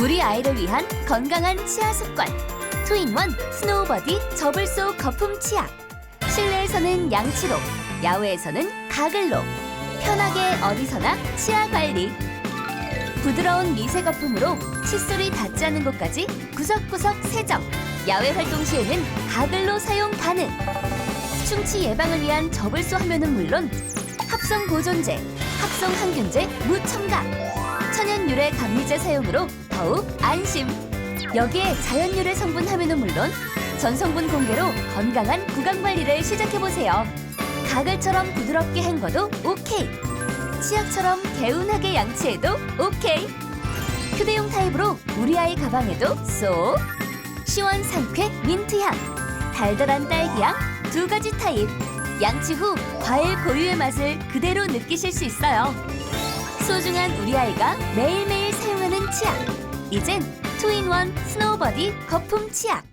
우리 아이를 위한 건강한 치아 습관. 투인원 스노우버디 저블소 거품 치약 실내에서는 양치로 야외에서는 가글로. 편하게 어디서나 치아 관리. 부드러운 미세 거품으로 칫솔이 닿지 않는 곳까지 구석구석 세정. 야외 활동 시에는 가글로 사용 가능. 충치 예방을 위한 저블소 하면은 물론 합성 보존제, 합성 항균제 무첨가. 천연 유래 감미제 사용으로 더욱 안심. 여기에 자연 유래 성분 함유는 물론 전 성분 공개로 건강한 구강 관리를 시작해 보세요. 가글처럼 부드럽게 헹궈도 오케이. 치약처럼 개운하게 양치해도 오케이. 휴대용 타입으로 우리 아이 가방에도 쏙. 시원 상쾌 민트향, 달달한 딸기향 두 가지 타입. 양치 후 과일 고유의 맛을 그대로 느끼실 수 있어요. 소중한 우리 아이가 매일매일 사용하는 치약. 이젠 투인원 스노우버디 거품 치약.